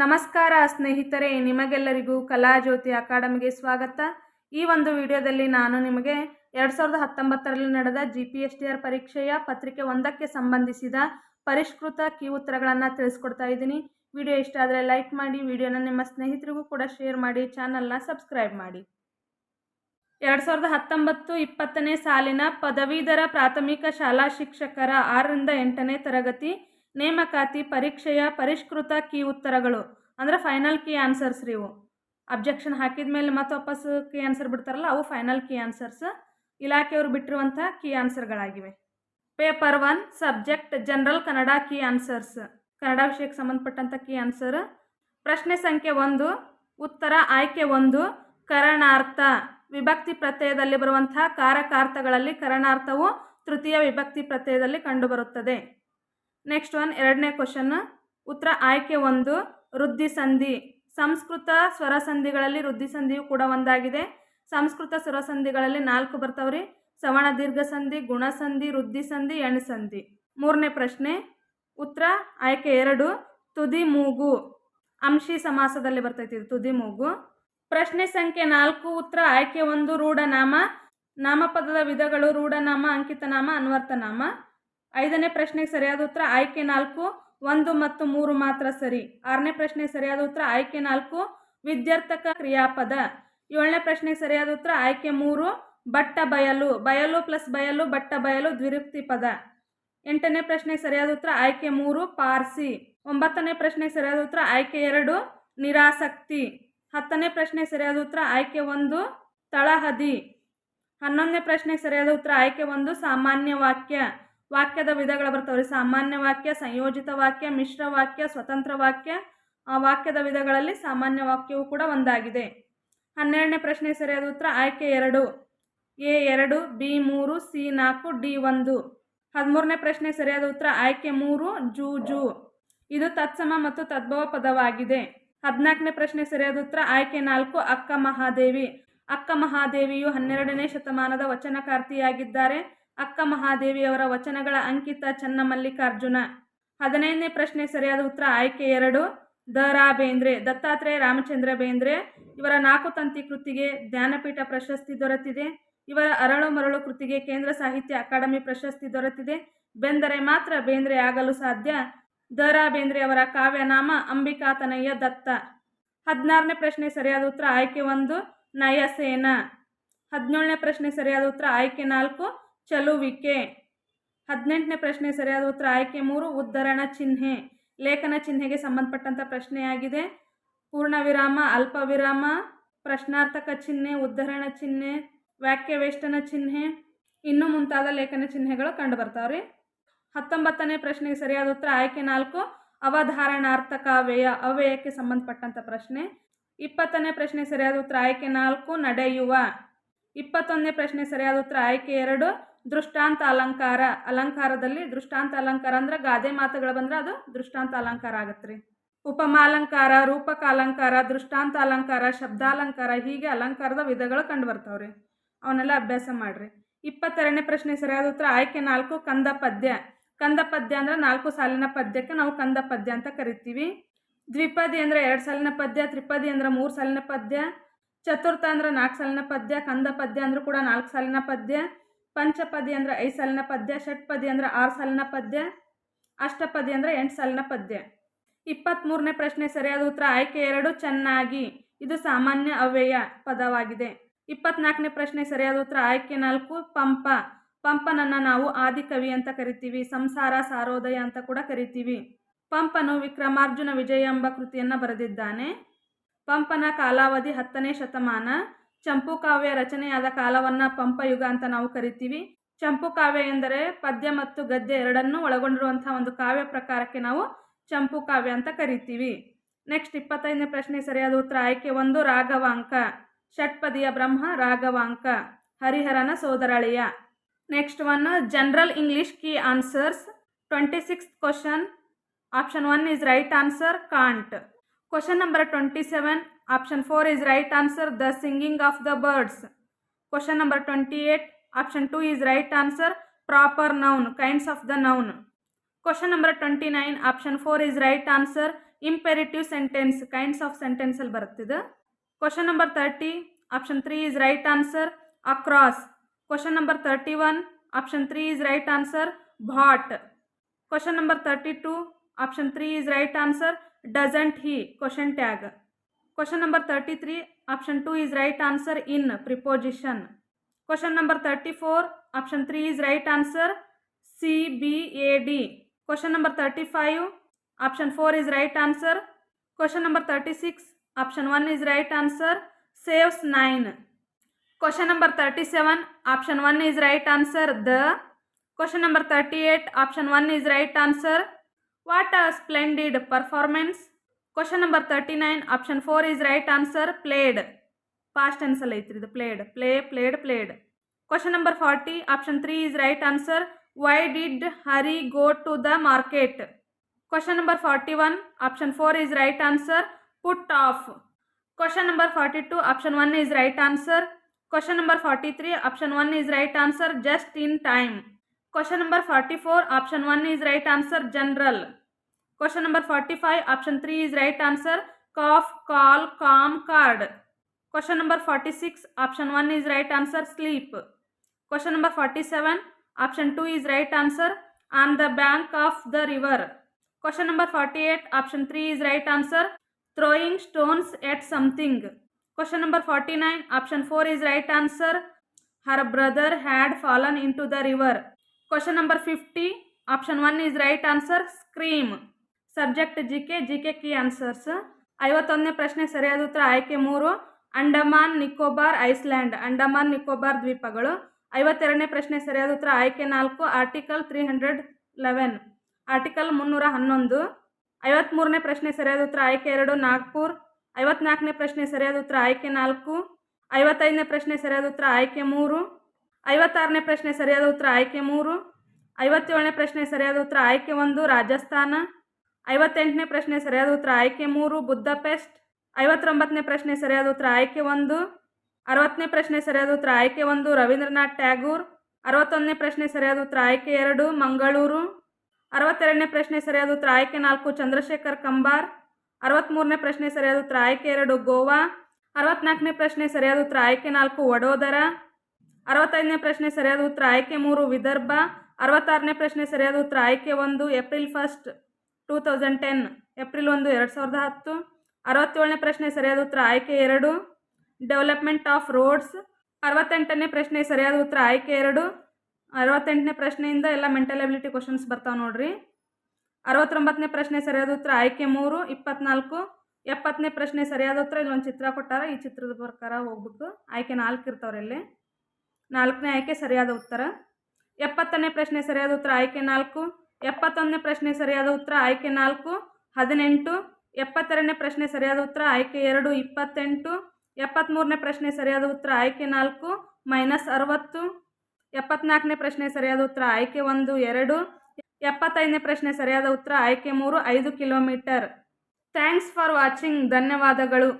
ನಮಸ್ಕಾರ ಸ್ನೇಹಿತರೆ ನಿಮಗೆಲ್ಲರಿಗೂ ಕಲಾಜ್ಯೋತಿ ಅಕಾಡೆಮಿಗೆ ಸ್ವಾಗತ ಈ ಒಂದು ವಿಡಿಯೋದಲ್ಲಿ ನಾನು ನಿಮಗೆ ಎರಡು ಸಾವಿರದ ಹತ್ತೊಂಬತ್ತರಲ್ಲಿ ನಡೆದ G P S T R ಪರೀಕ್ಷೆಯ ಪತ್ರಿಕೆ ಒಂದಕ್ಕೆ ಸಂಬಂಧಿಸಿದ ಪರಿಷ್ಕೃತ ಕಿ ಉತ್ತರಗಳನ್ನು ತಿಳಿಸ್ಕೊಡ್ತಾ ಇದ್ದೀನಿ ವಿಡಿಯೋ ಇಷ್ಟ ಆದರೆ ಲೈಕ್ ಮಾಡಿ ವಿಡಿಯೋನ ನಿಮ್ಮ ಸ್ನೇಹಿತರಿಗೂ ಕೂಡ ಶೇರ್ ಮಾಡಿ ಚಾನಲ್ನ ಸಬ್ಸ್ಕ್ರೈಬ್ ಮಾಡಿ ಎರಡು ಸಾವಿರದ ಹತ್ತೊಂಬತ್ತು ಇಪ್ಪತ್ತನೇ ಸಾಲಿನ ಪದವೀಧರ ಪ್ರಾಥಮಿಕ ಶಾಲಾ ಶಿಕ್ಷಕರ ಆರರಿಂದ ಎಂಟನೇ ತರಗತಿ ನೇಮಕಾತಿ ಪರೀಕ್ಷೆಯ ಪರಿಷ್ಕೃತ ಕೀ ಉತ್ತರಗಳು ಅಂದರೆ ಫೈನಲ್ ಕೀ ಆನ್ಸರ್ಸ್ ರೀ ಇವು ಅಬ್ಜೆಕ್ಷನ್ ಹಾಕಿದ ಮೇಲೆ ಮತ್ತೆ ವಾಪಸ್ ಕೀ ಆನ್ಸರ್ ಬಿಡ್ತಾರಲ್ಲ ಅವು ಫೈನಲ್ ಕೀ ಆನ್ಸರ್ಸ್ ಇಲಾಖೆಯವರು ಬಿಟ್ಟಿರುವಂಥ key ಆನ್ಸರ್ಗಳಾಗಿವೆ paper one subject general Kannada key answers Kannada ವಿಷಯಕ್ಕೆ ಸಂಬಂಧಪಟ್ಟಂಥ ಕೀ ಆನ್ಸರ್ ಪ್ರಶ್ನೆ ಸಂಖ್ಯೆ ಒಂದು ಉತ್ತರ ಆಯ್ಕೆ ಒಂದು ಕರಣಾರ್ಥ ವಿಭಕ್ತಿ ಪ್ರತ್ಯಯದಲ್ಲಿ ಬರುವಂತಹ ಕಾರಕಾರ್ಥಗಳಲ್ಲಿ ಕರಣಾರ್ಥವು ತೃತೀಯ ವಿಭಕ್ತಿ ಪ್ರತ್ಯಯದಲ್ಲಿ ಕಂಡುಬರುತ್ತದೆ ನೆಕ್ಸ್ಟ್ ಒನ್ ಎರಡನೇ ಕ್ವಶನ್ ಉತ್ತರ ಆಯ್ಕೆ ಒಂದು ಸಂಧಿ ಸಂಸ್ಕೃತ ಸ್ವರಸಂಧಿಗಳಲ್ಲಿ ವೃದ್ಧಿಸಂಧಿಯು ಕೂಡ ಒಂದಾಗಿದೆ ಸಂಸ್ಕೃತ ಸ್ವರಸಂಧಿಗಳಲ್ಲಿ ನಾಲ್ಕು ಬರ್ತಾವ್ರಿ ಸಂಧಿ ಸಂಧಿ ಗುಣಸಂಧಿ ವೃದ್ಧಿಸಂಧಿ ಸಂಧಿ ಮೂರನೇ ಪ್ರಶ್ನೆ ಉತ್ತರ ಆಯ್ಕೆ ಎರಡು ತುದಿ ಮೂಗು ಅಂಶಿ ಸಮಾಸದಲ್ಲಿ ಬರ್ತೈತಿ ತುದಿ ಮೂಗು ಪ್ರಶ್ನೆ ಸಂಖ್ಯೆ ನಾಲ್ಕು ಉತ್ತರ ಆಯ್ಕೆ ಒಂದು ರೂಢನಾಮ ನಾಮಪದದ ವಿಧಗಳು ರೂಢನಾಮ ಅಂಕಿತನಾಮ ಅನ್ವರ್ತನಾಮ ಐದನೇ ಪ್ರಶ್ನೆಗೆ ಸರಿಯಾದ ಉತ್ತರ ಆಯ್ಕೆ ನಾಲ್ಕು ಒಂದು ಮತ್ತು ಮೂರು ಮಾತ್ರ ಸರಿ ಆರನೇ ಪ್ರಶ್ನೆಗೆ ಸರಿಯಾದ ಉತ್ತರ ಆಯ್ಕೆ ನಾಲ್ಕು ವಿದ್ಯಾರ್ಥಕ ಕ್ರಿಯಾಪದ ಏಳನೇ ಪ್ರಶ್ನೆಗೆ ಸರಿಯಾದ ಉತ್ತರ ಆಯ್ಕೆ ಮೂರು ಬಟ್ಟ ಬಯಲು ಬಯಲು ಪ್ಲಸ್ ಬಯಲು ಬಟ್ಟ ಬಯಲು ದ್ವಿರುಕ್ತಿ ಪದ ಎಂಟನೇ ಪ್ರಶ್ನೆಗೆ ಸರಿಯಾದ ಉತ್ತರ ಆಯ್ಕೆ ಮೂರು ಪಾರ್ಸಿ ಒಂಬತ್ತನೇ ಪ್ರಶ್ನೆಗೆ ಸರಿಯಾದ ಉತ್ತರ ಆಯ್ಕೆ ಎರಡು ನಿರಾಸಕ್ತಿ ಹತ್ತನೇ ಪ್ರಶ್ನೆಗೆ ಸರಿಯಾದ ಉತ್ತರ ಆಯ್ಕೆ ಒಂದು ತಳಹದಿ ಹನ್ನೊಂದನೇ ಪ್ರಶ್ನೆಗೆ ಸರಿಯಾದ ಉತ್ತರ ಆಯ್ಕೆ ಒಂದು ಸಾಮಾನ್ಯ ವಾಕ್ಯ ವಾಕ್ಯದ ವಿಧಗಳು ರೀ ಸಾಮಾನ್ಯ ವಾಕ್ಯ ಸಂಯೋಜಿತ ವಾಕ್ಯ ಮಿಶ್ರ ವಾಕ್ಯ ಸ್ವತಂತ್ರ ವಾಕ್ಯ ಆ ವಾಕ್ಯದ ವಿಧಗಳಲ್ಲಿ ಸಾಮಾನ್ಯ ವಾಕ್ಯವೂ ಕೂಡ ಒಂದಾಗಿದೆ ಹನ್ನೆರಡನೇ ಪ್ರಶ್ನೆ ಸರಿಯಾದ ಉತ್ತರ ಆಯ್ಕೆ ಎರಡು ಎ ಎರಡು ಬಿ ಮೂರು ಸಿ ನಾಲ್ಕು ಡಿ ಒಂದು ಹದಿಮೂರನೇ ಪ್ರಶ್ನೆ ಸರಿಯಾದ ಉತ್ತರ ಆಯ್ಕೆ ಮೂರು ಜೂ ಜೂ ಇದು ತತ್ಸಮ ಮತ್ತು ತದ್ಭವ ಪದವಾಗಿದೆ ಹದಿನಾಲ್ಕನೇ ಪ್ರಶ್ನೆ ಸರಿಯಾದ ಉತ್ತರ ಆಯ್ಕೆ ನಾಲ್ಕು ಅಕ್ಕ ಮಹಾದೇವಿ ಅಕ್ಕ ಮಹಾದೇವಿಯು ಹನ್ನೆರಡನೇ ಶತಮಾನದ ವಚನಕಾರ್ತಿಯಾಗಿದ್ದಾರೆ ಅಕ್ಕ ಮಹಾದೇವಿಯವರ ವಚನಗಳ ಅಂಕಿತ ಚನ್ನಮಲ್ಲಿಕಾರ್ಜುನ ಹದಿನೈದನೇ ಪ್ರಶ್ನೆ ಸರಿಯಾದ ಉತ್ತರ ಆಯ್ಕೆ ಎರಡು ದ ರಾ ಬೇಂದ್ರೆ ದತ್ತಾತ್ರೇಯ ರಾಮಚಂದ್ರ ಬೇಂದ್ರೆ ಇವರ ನಾಲ್ಕು ತಂತಿ ಕೃತಿಗೆ ಜ್ಞಾನಪೀಠ ಪ್ರಶಸ್ತಿ ದೊರೆತಿದೆ ಇವರ ಅರಳು ಮರಳು ಕೃತಿಗೆ ಕೇಂದ್ರ ಸಾಹಿತ್ಯ ಅಕಾಡೆಮಿ ಪ್ರಶಸ್ತಿ ದೊರೆತಿದೆ ಬೆಂದರೆ ಮಾತ್ರ ಬೇಂದ್ರೆ ಆಗಲು ಸಾಧ್ಯ ದ ರಾ ಬೇಂದ್ರೆ ಅವರ ಕಾವ್ಯನಾಮ ಅಂಬಿಕಾತನಯ್ಯ ದತ್ತ ಹದಿನಾರನೇ ಪ್ರಶ್ನೆ ಸರಿಯಾದ ಉತ್ತರ ಆಯ್ಕೆ ಒಂದು ನಯಸೇನ ಹದಿನೇಳನೇ ಪ್ರಶ್ನೆ ಸರಿಯಾದ ಉತ್ತರ ಆಯ್ಕೆ ನಾಲ್ಕು ಚಲುವಿಕೆ ಹದಿನೆಂಟನೇ ಪ್ರಶ್ನೆ ಸರಿಯಾದ ಉತ್ತರ ಆಯ್ಕೆ ಮೂರು ಉದ್ಧರಣ ಚಿಹ್ನೆ ಲೇಖನ ಚಿಹ್ನೆಗೆ ಸಂಬಂಧಪಟ್ಟಂಥ ಪ್ರಶ್ನೆಯಾಗಿದೆ ಪೂರ್ಣ ಅಲ್ಪ ಅಲ್ಪವಿರಾಮ ಪ್ರಶ್ನಾರ್ಥಕ ಚಿಹ್ನೆ ಉದ್ಧರಣ ಚಿಹ್ನೆ ವ್ಯಾಖ್ಯವೇಷ್ಟನ ಚಿಹ್ನೆ ಇನ್ನೂ ಮುಂತಾದ ಲೇಖನ ಚಿಹ್ನೆಗಳು ಕಂಡು ಬರ್ತಾವ್ರಿ ಹತ್ತೊಂಬತ್ತನೇ ಪ್ರಶ್ನೆಗೆ ಸರಿಯಾದ ಉತ್ತರ ಆಯ್ಕೆ ನಾಲ್ಕು ಅವಧಾರಣಾರ್ಥಕ ವ್ಯಯ ಅವ್ಯಯಕ್ಕೆ ಸಂಬಂಧಪಟ್ಟಂಥ ಪ್ರಶ್ನೆ ಇಪ್ಪತ್ತನೇ ಪ್ರಶ್ನೆ ಸರಿಯಾದ ಉತ್ತರ ಆಯ್ಕೆ ನಾಲ್ಕು ನಡೆಯುವ ಇಪ್ಪತ್ತೊಂದನೇ ಪ್ರಶ್ನೆ ಸರಿಯಾದ ಉತ್ತರ ಆಯ್ಕೆ ಎರಡು ದೃಷ್ಟಾಂತ ಅಲಂಕಾರ ಅಲಂಕಾರದಲ್ಲಿ ದೃಷ್ಟಾಂತ ಅಲಂಕಾರ ಅಂದ್ರೆ ಗಾದೆ ಮಾತುಗಳು ಬಂದ್ರೆ ಅದು ದೃಷ್ಟಾಂತ ಅಲಂಕಾರ ಆಗತ್ತೆ ರೀ ಉಪಮಾಲಂಕಾರ ರೂಪಕ ಅಲಂಕಾರ ದೃಷ್ಟಾಂತ ಅಲಂಕಾರ ಶಬ್ದಾಲಂಕಾರ ಹೀಗೆ ಅಲಂಕಾರದ ವಿಧಗಳು ಕಂಡು ಬರ್ತಾವ್ರಿ ಅವನ್ನೆಲ್ಲ ಅಭ್ಯಾಸ ಮಾಡ್ರಿ ಇಪ್ಪತ್ತೆರಡನೇ ಪ್ರಶ್ನೆ ಸರಿಯಾದ ಉತ್ತರ ಆಯ್ಕೆ ನಾಲ್ಕು ಕಂದ ಪದ್ಯ ಕಂದ ಪದ್ಯ ಅಂದ್ರೆ ನಾಲ್ಕು ಸಾಲಿನ ಪದ್ಯಕ್ಕೆ ನಾವು ಕಂದ ಪದ್ಯ ಅಂತ ಕರಿತೀವಿ ದ್ವಿಪದಿ ಅಂದ್ರೆ ಎರಡು ಸಾಲಿನ ಪದ್ಯ ತ್ರಿಪದಿ ಅಂದ್ರೆ ಮೂರು ಸಾಲಿನ ಪದ್ಯ ಚತುರ್ಥ ಅಂದ್ರೆ ನಾಲ್ಕು ಸಾಲಿನ ಪದ್ಯ ಕಂದ ಪದ್ಯ ಅಂದರೂ ಕೂಡ ನಾಲ್ಕು ಸಾಲಿನ ಪದ್ಯ ಪಂಚಪದಿ ಅಂದರೆ ಐದು ಸಾಲಿನ ಪದ್ಯ ಷಟ್ಪದಿ ಅಂದರೆ ಆರು ಸಾಲಿನ ಪದ್ಯ ಅಷ್ಟಪದಿ ಅಂದರೆ ಎಂಟು ಸಾಲಿನ ಪದ್ಯ ಇಪ್ಪತ್ತ್ಮೂರನೇ ಪ್ರಶ್ನೆ ಸರಿಯಾದ ಉತ್ತರ ಆಯ್ಕೆ ಎರಡು ಚೆನ್ನಾಗಿ ಇದು ಸಾಮಾನ್ಯ ಅವ್ಯಯ ಪದವಾಗಿದೆ ಇಪ್ಪತ್ನಾಲ್ಕನೇ ಪ್ರಶ್ನೆ ಸರಿಯಾದ ಉತ್ತರ ಆಯ್ಕೆ ನಾಲ್ಕು ಪಂಪ ಪಂಪನನ್ನು ನಾವು ಆದಿಕವಿ ಅಂತ ಕರಿತೀವಿ ಸಂಸಾರ ಸಾರೋದಯ ಅಂತ ಕೂಡ ಕರಿತೀವಿ ಪಂಪನು ವಿಕ್ರಮಾರ್ಜುನ ವಿಜಯ ಎಂಬ ಕೃತಿಯನ್ನು ಬರೆದಿದ್ದಾನೆ ಪಂಪನ ಕಾಲಾವಧಿ ಹತ್ತನೇ ಶತಮಾನ ಚಂಪು ಕಾವ್ಯ ರಚನೆಯಾದ ಕಾಲವನ್ನು ಪಂಪಯುಗ ಅಂತ ನಾವು ಕರಿತೀವಿ ಚಂಪು ಕಾವ್ಯ ಎಂದರೆ ಪದ್ಯ ಮತ್ತು ಗದ್ಯ ಎರಡನ್ನೂ ಒಳಗೊಂಡಿರುವಂತಹ ಒಂದು ಕಾವ್ಯ ಪ್ರಕಾರಕ್ಕೆ ನಾವು ಚಂಪು ಕಾವ್ಯ ಅಂತ ಕರಿತೀವಿ ನೆಕ್ಸ್ಟ್ ಇಪ್ಪತ್ತೈದನೇ ಪ್ರಶ್ನೆ ಸರಿಯಾದ ಉತ್ತರ ಆಯ್ಕೆ ಒಂದು ರಾಘವಾಂಕ ಷಟ್ಪದಿಯ ಬ್ರಹ್ಮ ರಾಘವಾಂಕ ಹರಿಹರನ ಸೋದರಳಿಯ next one general English key answers twenty six question option one is right answer can't question number twenty seven Option 4 is right answer. The singing of the birds. Question number 28. Option 2 is right answer. Proper noun. Kinds of the noun. Question number 29. Option 4 is right answer. Imperative sentence. Kinds of sentence al barutide. Question number 30. Option 3 is right answer. Across. Question number 31. Option 3 is right answer. Bought. Question number 32. Option 3 is right answer. Doesn't he? Question tag. Question number 33, option 2 is right answer in preposition. Question number 34, option 3 is right answer C, B, A, D. Question number 35, option 4 is right answer. Question number 36, option 1 is right answer, saves 9. Question number 37, option 1 is right answer, the. Question number 38, option 1 is right answer. What a splendid performance. Question number 39, option 4 is right answer, played. Past tense later, the played, play, played, played. Question number 40, option 3 is right answer, why did Hari go to the market? Question number 41, option 4 is right answer, put off. Question number 42, option 1 is right answer. Question number 43, option 1 is right answer, just in time. Question number 44, option 1 is right answer, general. Question number 45. Option 3 is right answer. Cough, call, calm, card. Question number 46. Option 1 is right answer. Sleep. Question number 47. Option 2 is right answer. On the bank of the river. Question number 48. Option 3 is right answer. Throwing stones at something. Question number 49. Option 4 is right answer. Her brother had fallen into the river. Question number 50. Option 1 is right answer. Scream. Subject G K G K key answers ಐವತ್ತೊಂದನೇ ಪ್ರಶ್ನೆ ಸರಿಯಾದ ಉತ್ತರ ಆಯ್ಕೆ ಮೂರು Andaman Nicobar island Andaman Nicobar ದ್ವೀಪಗಳು ಐವತ್ತೆರಡನೇ ಪ್ರಶ್ನೆ ಸರಿಯಾದ ಉತ್ತರ ಆಯ್ಕೆ ನಾಲ್ಕು article three hundred eleven article ಮುನ್ನೂರ ಹನ್ನೊಂದು ಐವತ್ತ್ಮೂರನೇ ಪ್ರಶ್ನೆ ಸರಿಯಾದ ಉತ್ತರ ಆಯ್ಕೆ ಎರಡು ನಾಗ್ಪುರ್ ಐವತ್ನಾಲ್ಕನೇ ಪ್ರಶ್ನೆ ಸರಿಯಾದ ಉತ್ತರ ಆಯ್ಕೆ ನಾಲ್ಕು ಐವತ್ತೈದನೇ ಪ್ರಶ್ನೆ ಸರಿಯಾದ ಉತ್ತರ ಆಯ್ಕೆ ಮೂರು ಐವತ್ತಾರನೇ ಪ್ರಶ್ನೆ ಸರಿಯಾದ ಉತ್ತರ ಆಯ್ಕೆ ಮೂರು ಐವತ್ತೇಳನೇ ಪ್ರಶ್ನೆ ಸರಿಯಾದ ಉತ್ತರ ಆಯ್ಕೆ ಒಂದು ರಾಜಸ್ಥಾನ ಐವತ್ತೆಂಟನೇ ಪ್ರಶ್ನೆ ಸರಿಯಾದ ಉತ್ತರ ಆಯ್ಕೆ ಮೂರು ಬುದ್ಧಪೆಸ್ಟ್ ಐವತ್ತೊಂಬತ್ತನೇ ಪ್ರಶ್ನೆ ಸರಿಯಾದ ಉತ್ತರ ಆಯ್ಕೆ ಒಂದು ಅರವತ್ತನೇ ಪ್ರಶ್ನೆ ಸರಿಯಾದ ಉತ್ತರ ಆಯ್ಕೆ ಒಂದು ರವೀಂದ್ರನಾಥ್ ಟ್ಯಾಗೂರ್ ಅರವತ್ತೊಂದನೇ ಪ್ರಶ್ನೆ ಸರಿಯಾದ ಉತ್ತರ ಆಯ್ಕೆ ಎರಡು ಮಂಗಳೂರು ಅರವತ್ತೆರಡನೇ ಪ್ರಶ್ನೆ ಸರಿಯಾದ ಉತ್ತರ ಆಯ್ಕೆ ನಾಲ್ಕು ಚಂದ್ರಶೇಖರ್ ಕಂಬಾರ್ ಅರವತ್ತ್ಮೂರನೇ ಪ್ರಶ್ನೆ ಸರಿಯಾದ ಉತ್ತರ ಆಯ್ಕೆ ಎರಡು ಗೋವಾ ಅರವತ್ನಾಲ್ಕನೇ ಪ್ರಶ್ನೆ ಸರಿಯಾದ ಉತ್ತರ ಆಯ್ಕೆ ನಾಲ್ಕು ವಡೋದರ ಅರವತ್ತೈದನೇ ಪ್ರಶ್ನೆ ಸರಿಯಾದ ಉತ್ತರ ಆಯ್ಕೆ ಮೂರು ವಿದರ್ಭ ಅರವತ್ತಾರನೇ ಪ್ರಶ್ನೆ ಸರಿಯಾದ ಉತ್ತರ ಆಯ್ಕೆ ಒಂದು April first two thousand ten April ಒಂದು ಎರಡು ಸಾವಿರದ ಹತ್ತು ಅರವತ್ತೇಳನೇ ಪ್ರಶ್ನೆ ಸರಿಯಾದ ಉತ್ತರ ಆಯ್ಕೆ ಎರಡು ಡೆವಲಪ್ಮೆಂಟ್ ಆಫ್ ರೋಡ್ಸ್ ಅರವತ್ತೆಂಟನೇ ಪ್ರಶ್ನೆ ಸರಿಯಾದ ಉತ್ತರ ಆಯ್ಕೆ ಎರಡು ಅರವತ್ತೆಂಟನೇ ಪ್ರಶ್ನೆಯಿಂದ ಎಲ್ಲ ಮೆಂಟಲ್ ಎಬಿಲಿಟಿ ಕ್ವಶನ್ಸ್ ಬರ್ತಾವೆ ನೋಡ್ರಿ ಅರವತ್ತೊಂಬತ್ತನೇ ಪ್ರಶ್ನೆ ಸರಿಯಾದ ಉತ್ತರ ಆಯ್ಕೆ ಮೂರು ಇಪ್ಪತ್ನಾಲ್ಕು ಎಪ್ಪತ್ತನೇ ಪ್ರಶ್ನೆ ಸರಿಯಾದ ಉತ್ತರ ಇಲ್ಲೊಂದು ಚಿತ್ರ ಕೊಟ್ಟಾರ ಈ ಚಿತ್ರದ ಪ್ರಕಾರ ಹೋಗ್ಬಿಟ್ಟು ಆಯ್ಕೆ ನಾಲ್ಕು ಇರ್ತಾವ್ರಿ ಇಲ್ಲಿ ನಾಲ್ಕನೇ ಆಯ್ಕೆ ಸರಿಯಾದ ಉತ್ತರ ಎಪ್ಪತ್ತನೇ ಪ್ರಶ್ನೆ ಸರಿಯಾದ ಉತ್ತರ ಆಯ್ಕೆ ನಾಲ್ಕು ಎಪ್ಪತ್ತೊಂದನೇ ಪ್ರಶ್ನೆ ಸರಿಯಾದ ಉತ್ತರ ಆಯ್ಕೆ ನಾಲ್ಕು ಹದಿನೆಂಟು ಎಪ್ಪತ್ತೆರಡನೇ ಪ್ರಶ್ನೆ ಸರಿಯಾದ ಉತ್ತರ ಆಯ್ಕೆ ಎರಡು ಇಪ್ಪತ್ತೆಂಟು ಎಪ್ಪತ್ತ್ಮೂರನೇ ಪ್ರಶ್ನೆ ಸರಿಯಾದ ಉತ್ತರ ಆಯ್ಕೆ ನಾಲ್ಕು ಮೈನಸ್ ಅರವತ್ತು ಎಪ್ಪತ್ನಾಲ್ಕನೇ ಪ್ರಶ್ನೆ ಸರಿಯಾದ ಉತ್ತರ ಆಯ್ಕೆ ಒಂದು ಎರಡು ಎಪ್ಪತ್ತೈದನೇ ಪ್ರಶ್ನೆ ಸರಿಯಾದ ಉತ್ತರ ಆಯ್ಕೆ ಮೂರು ಐದು ಕಿಲೋಮೀಟರ್ ಥ್ಯಾಂಕ್ಸ್ ಫಾರ್ ವಾಚಿಂಗ್ ಧನ್ಯವಾದಗಳು